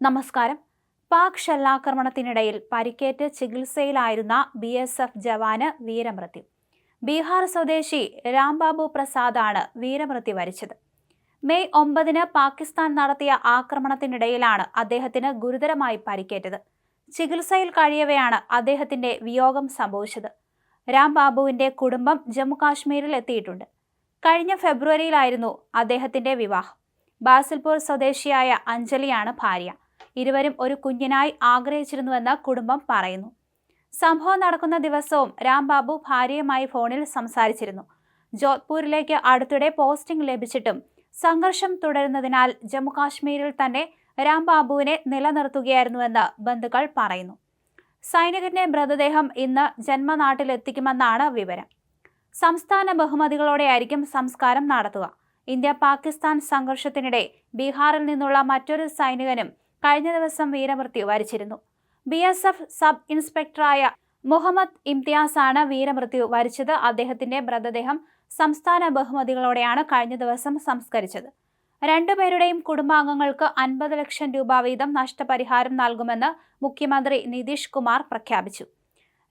നമസ്കാരം. പാക് ഷെല്ലാക്രമണത്തിനിടയിൽ പരിക്കേറ്റ് ചികിത്സയിലായിരുന്ന ബി എസ് എഫ് ജവാന് വീരമൃത്യു. ബീഹാർ സ്വദേശി രാംബാബു പ്രസാദാണ് വീരമൃത്യു വരിച്ചത്. മെയ് ഒമ്പതിന് പാകിസ്ഥാൻ നടത്തിയ ആക്രമണത്തിനിടയിലാണ് അദ്ദേഹത്തിന് ഗുരുതരമായി പരിക്കേറ്റത്. ചികിത്സയിൽ കഴിയവെയാണ് അദ്ദേഹത്തിന്റെ വിയോഗം സംഭവിച്ചത്. രാംബാബുവിന്റെ കുടുംബം ജമ്മു കാശ്മീരിൽ എത്തിയിട്ടുണ്ട്. കഴിഞ്ഞ ഫെബ്രുവരിയിലായിരുന്നു അദ്ദേഹത്തിന്റെ വിവാഹം. ബാസിൽപൂർ സ്വദേശിയായ അഞ്ജലിയാണ് ഭാര്യ. ഇരുവരും ഒരു കുഞ്ഞിനായി ആഗ്രഹിച്ചിരുന്നുവെന്ന് കുടുംബം പറയുന്നു. സംഭവം നടക്കുന്ന ദിവസവും രാംബാബു ഭാര്യയുമായി ഫോണിൽ സംസാരിച്ചിരുന്നു. ജോധ്പൂരിലേക്ക് അടുത്തിടെ പോസ്റ്റിംഗ് ലഭിച്ചിട്ടും സംഘർഷം തുടരുന്നതിനാൽ ജമ്മുകാശ്മീരിൽ തന്നെ രാംബാബുവിനെ നിലനിർത്തുകയായിരുന്നുവെന്ന് ബന്ധുക്കൾ പറയുന്നു. സൈനികന്റെ മൃതദേഹം ഇന്ന് ജന്മനാട്ടിലെത്തിക്കുമെന്നാണ് വിവരം. സംസ്ഥാന ബഹുമതികളോടെയായിരിക്കും സംസ്കാരം നടത്തുക. ഇന്ത്യ പാകിസ്ഥാൻ സംഘർഷത്തിനിടെ ബീഹാറിൽ നിന്നുള്ള മറ്റൊരു സൈനികനും കഴിഞ്ഞ ദിവസം വീരമൃത്യു വരിച്ചിരുന്നു. ബി എസ് എഫ് സബ് ഇൻസ്പെക്ടറായ മുഹമ്മദ് ഇംതിയാസ് ആണ് വീരമൃത്യു വരിച്ചത്. അദ്ദേഹത്തിന്റെ മൃതദേഹം സംസ്ഥാന ബഹുമതികളോടെയാണ് കഴിഞ്ഞ ദിവസം സംസ്കരിച്ചത്. രണ്ടുപേരുടെയും കുടുംബാംഗങ്ങൾക്ക് അൻപത് ലക്ഷം രൂപ വീതം നഷ്ടപരിഹാരം നൽകുമെന്ന് മുഖ്യമന്ത്രി നിതീഷ് കുമാർ പ്രഖ്യാപിച്ചു.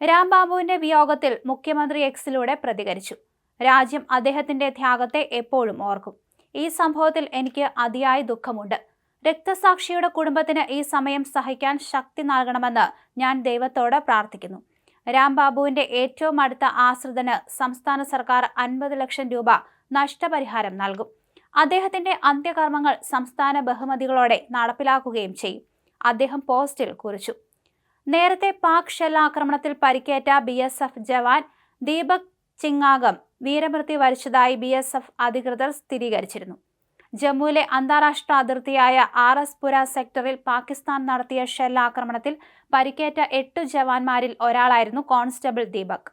രാംബാബുവിന്റെ വിയോഗത്തിൽ മുഖ്യമന്ത്രി എക്സിലൂടെ പ്രതികരിച്ചു. രാജ്യം അദ്ദേഹത്തിന്റെ ത്യാഗത്തെ എപ്പോഴും ഓർക്കും. ഈ സംഭവത്തിൽ എനിക്ക് അതിയായ ദുഃഖമുണ്ട്. രക്തസാക്ഷിയുടെ കുടുംബത്തിന് ഈ സമയം സഹിക്കാൻ ശക്തി നൽകണമെന്ന് ഞാൻ ദൈവത്തോട് പ്രാർത്ഥിക്കുന്നു. രാംബാബുവിന്റെ ഏറ്റവും അടുത്ത ആശ്രിതന് സംസ്ഥാന സർക്കാർ അൻപത് ലക്ഷം രൂപ നഷ്ടപരിഹാരം നൽകും. അദ്ദേഹത്തിന്റെ അന്ത്യകർമ്മങ്ങൾ സംസ്ഥാന ബഹുമതികളോടെ നടപ്പിലാക്കുകയും ചെയ്യും. അദ്ദേഹം പോസ്റ്റിൽ കുറിച്ചു. നേരത്തെ പാക് ഷെല്ലാക്രമണത്തിൽ പരിക്കേറ്റ B S F jawan Deepak Chingakham വീരമൃത്യു വരിച്ചതായി ബി എസ് എഫ് അധികൃതർ സ്ഥിരീകരിച്ചിരുന്നു. ജമ്മുവിലെ അന്താരാഷ്ട്ര അതിർത്തിയായ ആർ എസ് പുര സെക്ടറിൽ പാകിസ്ഥാൻ നടത്തിയ ഷെല്ലാക്രമണത്തിൽ പരിക്കേറ്റ എട്ട് ജവാന്മാരിൽ ഒരാളായിരുന്നു കോൺസ്റ്റബിൾ ദീപക്.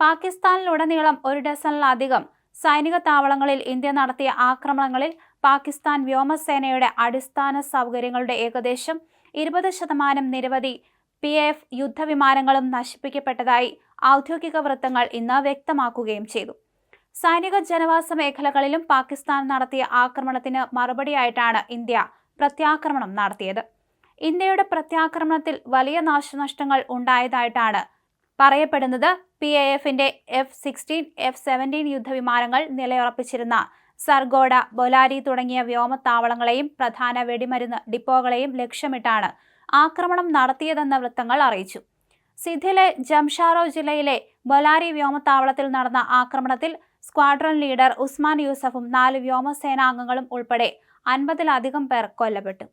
പാകിസ്ഥാനിലുടനീളം ഒരു ഡസനിലധികം സൈനിക താവളങ്ങളിൽ ഇന്ത്യ നടത്തിയ ആക്രമണങ്ങളിൽ പാകിസ്ഥാൻ വ്യോമസേനയുടെ അടിസ്ഥാന സൗകര്യങ്ങളുടെ ഏകദേശം ഇരുപത് ശതമാനം നിരവധി പി എഫ് യുദ്ധവിമാനങ്ങളും നശിപ്പിക്കപ്പെട്ടതായി ഔദ്യോഗിക വൃത്തങ്ങൾ ഇന്ന് വ്യക്തമാക്കുകയും ചെയ്തു. സൈനിക ജനവാസ മേഖലകളിലും പാകിസ്ഥാൻ നടത്തിയ ആക്രമണത്തിന് മറുപടിയായിട്ടാണ് ഇന്ത്യ പ്രത്യാക്രമണം നടത്തിയത്. ഇന്ത്യയുടെ പ്രത്യാക്രമണത്തിൽ വലിയ നാശനഷ്ടങ്ങൾ ഉണ്ടായതായിട്ടാണ് പറയപ്പെടുന്നത്. പി എ എഫിന്റെ എഫ് സിക്സ്റ്റീൻ എഫ് സെവന്റീൻ യുദ്ധവിമാനങ്ങൾ നിലയുറപ്പിച്ചിരുന്ന സർഗോഡ ബൊലാരി തുടങ്ങിയ വ്യോമത്താവളങ്ങളെയും പ്രധാന വെടിമരുന്ന് ഡിപ്പോകളെയും ലക്ഷ്യമിട്ടാണ് ആക്രമണം നടത്തിയതെന്ന വൃത്തങ്ങൾ അറിയിച്ചു. സിദ്ധിലെ ജംഷാറോ ജില്ലയിലെ ബൊലാരി വ്യോമത്താവളത്തിൽ നടന്ന ആക്രമണത്തിൽ സ്ക്വാഡ്രൺ ലീഡർ ഉസ്മാൻ യൂസഫും നാല് വ്യോമസേനാംഗങ്ങളും ഉൾപ്പെടെ അൻപതിലധികം പേർ കൊല്ലപ്പെട്ടു.